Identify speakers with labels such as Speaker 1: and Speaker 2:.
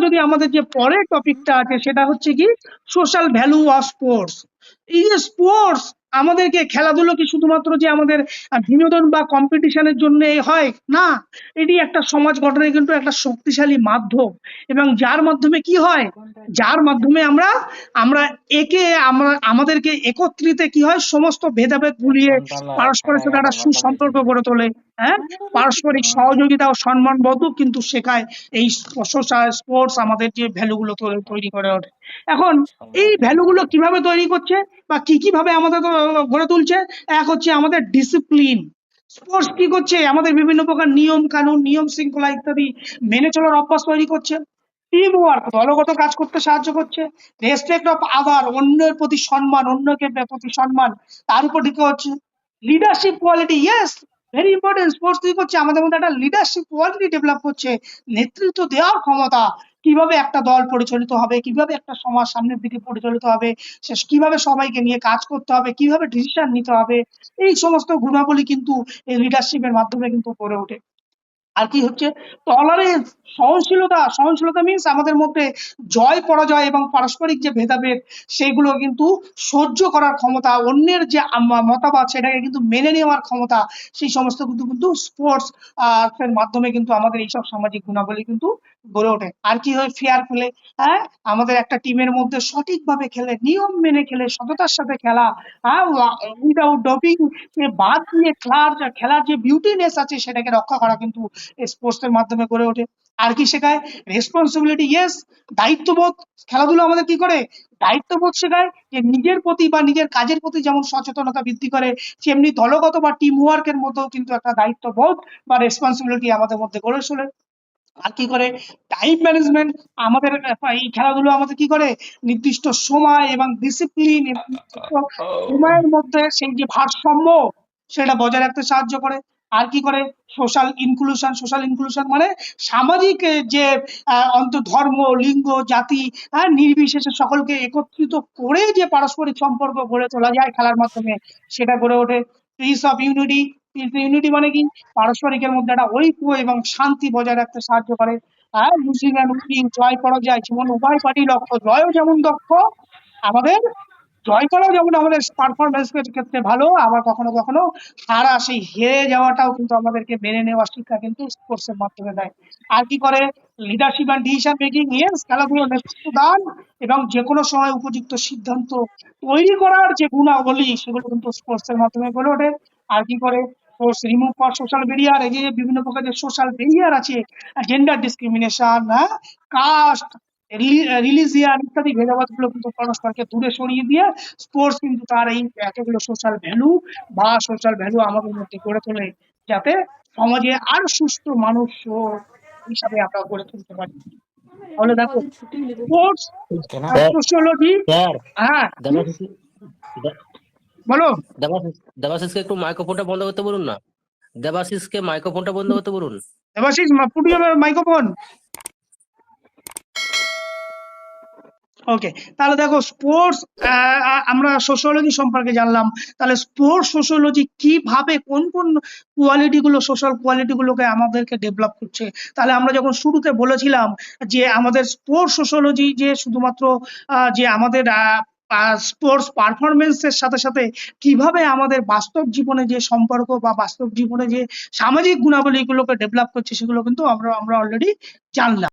Speaker 1: যদি আমাদের যে পরের টপিকটা আছে, সেটা হচ্ছে কি সোশ্যাল ভ্যালু অফ স্পোর্টস এই যে স্পোর্টস আমাদেরকে খেলাধুলো কি শুধুমাত্র যে আমাদের বিনোদন বা কম্পিটিশনের জন্য হয়? না এটি একটা সমাজ গঠনের কিন্তু একটা শক্তিশালী মাধ্যম। এবং যার মাধ্যমে কি হয়? যার মাধ্যমে আমরা আমরা একে আমরা আমাদেরকে একত্রিত কি হয়? সমস্ত ভেদাভেদ ভুলিয়ে পারস্পরের সাথে একটা সুসম্পর্ক গড়ে তোলে হ্যাঁ? পারস্পরিক সহযোগিতা ও সম্মানবোধও কিন্তু শেখায়। এই স্পোর্টস আমাদের যে ভ্যালুগুলো তৈরি করে ওঠে। এখন এই ভ্যালুগুলো কীভাবে তৈরি করছে বা কি কি ভাবে আমাদের গড়ে তুলছে? এক হচ্ছে আমাদের ডিসিপ্লিন স্পোর্টস কি করছে? আমাদের বিভিন্ন প্রকার নিয়ম কানুন নিয়ম শৃঙ্খলা ইত্যাদি মেনে চলার অভ্যাস তৈরি করছে। টিম ওয়ার্ক দলগত কাজ করতে সাহায্য করছে। রেসপেক্ট অফ আদার অন্যের প্রতি সম্মান অন্যকে প্রতি সম্মান তার উপর দিকে হচ্ছে। Leadership quality yes very important sports তৈরি করছে, আমাদের মধ্যে একটা লিডারশিপ কোয়ালিটি ডেভেলপ করছে, নেতৃত্ব দেওয়ার ক্ষমতা, কীভাবে একটা দল পরিচালিত হবে, কীভাবে একটা সমাজ সামনের দিকে পরিচালিত হবে, সে কীভাবে সবাইকে নিয়ে কাজ করতে হবে, কীভাবে ডিসিশন নিতে হবে, এই সমস্ত গুণাবলী কিন্তু এই লিডারশিপের মাধ্যমে কিন্তু গড়ে ওঠে। আর কি হচ্ছে? টলারেন্স সহনশীলতা সহনশীলতা মিন্স আমাদের মধ্যে জয়, পরাজয় এবং পারস্পরিক যে ভেদাভেদ, সেগুলো কিন্তু সহ্য করার ক্ষমতা, অন্যের যে মতামত, সেটাকে কিন্তু মেনে নেওয়ার ক্ষমতা, সেই সমস্ত কিন্তু কিন্তু স্পোর্টস এর মাধ্যমে কিন্তু আমাদের এইসব সামাজিক গুণাবলী কিন্তু গড়ে ওঠে। আর কি হয়? ফেয়ার প্লে হ্যাঁ? আমাদের একটা টিমের মধ্যে সঠিকভাবে খেলে, নিয়ম মেনে খেলে, সততার সাথে খেলা হ্যাঁ? উইদাউট ডপিং বাদ দিয়ে খেলার খেলার যে বিউটিনেস আছে, সেটাকে রক্ষা করা কিন্তু স্পোর্টস এর মাধ্যমে গড়ে ওঠে। আর কি শেখায়? রেসপন্সিবিলিটি ইয়েস দায়িত্ববোধ। খেলাধুলো আমাদের কি করে? দায়িত্ববোধ শেখায় যে নিজের প্রতি বা নিজের কাজের প্রতি যেমন সচেতনতা বৃদ্ধি করে তেমনি দলগত বা টিম ওয়ার্কের মধ্যেও কিন্তু একটা দায়িত্ববোধ বা রেসপন্সিবিলিটি আমাদের মধ্যে গড়ে তোলে। আর কি করে? টাইম ম্যানেজমেন্ট আমাদের এই খেলাধুলো আমাদের কি করে? নির্দিষ্ট সময় এবং ডিসিপ্লিন সময়ের মধ্যে সেই যে ভারসাম্য সেটা বজায় রাখতে সাহায্য করে। আর কি করে? সোশ্যাল ইনক্লুশন সোশ্যাল ইনক্লুশন মানে সামাজিক যে অন্ত ধর্ম লিঙ্গ, জাতি হ্যাঁ নির্বিশেষে সকলকে একত্রিত করে যে পারস্পরিক সম্পর্ক গড়ে তোলা যায় খেলার মাধ্যমে, সেটা গড়ে ওঠে। পিস অফ ইউনিটি ইউনিটি মানে কি? পারস্পরিকের মধ্যে একটা ঐক্য এবং শান্তি বজায় রাখতে সাহায্য করে। হ্যাঁ লুজিং অ্যান্ড উইনিং জয় করা যায় যেমন উভয় পার্টি লক্ষ্য, জয়ও যেমন দক্ষ, আমাদের জয় করাও যেমন আমাদের পারফরমেন্স ক্ষেত্রে ভালো, আবার কখনো কখনো হারা সেই হেরে যাওয়াটাও কিন্তু আমাদেরকে মেনে নেওয়ার শিক্ষা কিন্তু স্পোর্টস এর মাধ্যমে দেয়। আর কি করে? Leadership and decision making yes খেলাধুলো নেতৃত্ব দান এবং যে কোনো সময় উপযুক্ত সিদ্ধান্ত তৈরি করার যে গুণাবলী, সেগুলো কিন্তু স্পোর্টস এর মাধ্যমে গড়ে ওঠে। আর কি করে? Sports remove for social barrier এই যে বিভিন্ন প্রকার যে সোশ্যাল বেরিয়ার আছে জেন্ডার ডিসক্রিমিনেশন হ্যাঁ? কাস্ট রিলিজিয়ান ইত্যাদি ভেদাভেদগুলো কিন্তু পরস্পরকে দূরে সরিয়ে দিয়ে স্পোর্টস কিন্তু তার এই এতগুলো সোশ্যাল ভ্যালু বা সোশ্যাল ভ্যালু আমাদের মধ্যে গড়ে তোলে যাতে সমাজে আর সুস্থ মানুষ হিসাবে আমরা গড়ে তুলতে পারি। তাহলে দেখো স্পোর্টস সোশিওলজি হ্যাঁ।
Speaker 2: দেবাশিস
Speaker 1: বলো।
Speaker 2: দেবাশিস দেবাশিসকে একটু মাইক্রোফোনটা বন্ধ করতে বলুন না? দেবাশিসকে মাইক্রোফোনটা বন্ধ করতে বলুন।
Speaker 1: দেবাশিস পুটিও মাইক্রোফোন। ওকে তাহলে দেখো স্পোর্টস আমরা সোশ্যোলজি সম্পর্কে জানলাম। তাহলে স্পোর্টস সোশ্যোলজি কীভাবে, কোন কোন কোয়ালিটি গুলো সোশ্যাল কোয়ালিটি গুলোকে আমাদেরকে ডেভেলপ করছে? তাহলে আমরা যখন শুরুতে বলেছিলাম যে আমাদের স্পোর্টস সোশ্যোলজি যে শুধুমাত্র যে আমাদের স্পোর্টস পারফরমেন্সের সাথে সাথে কীভাবে আমাদের বাস্তব জীবনে যে সম্পর্ক বা বাস্তব জীবনে যে সামাজিক গুণাবলীগুলোকে ডেভেলপ করছে সেগুলো কিন্তু আমরা আমরা অলরেডি জানলাম।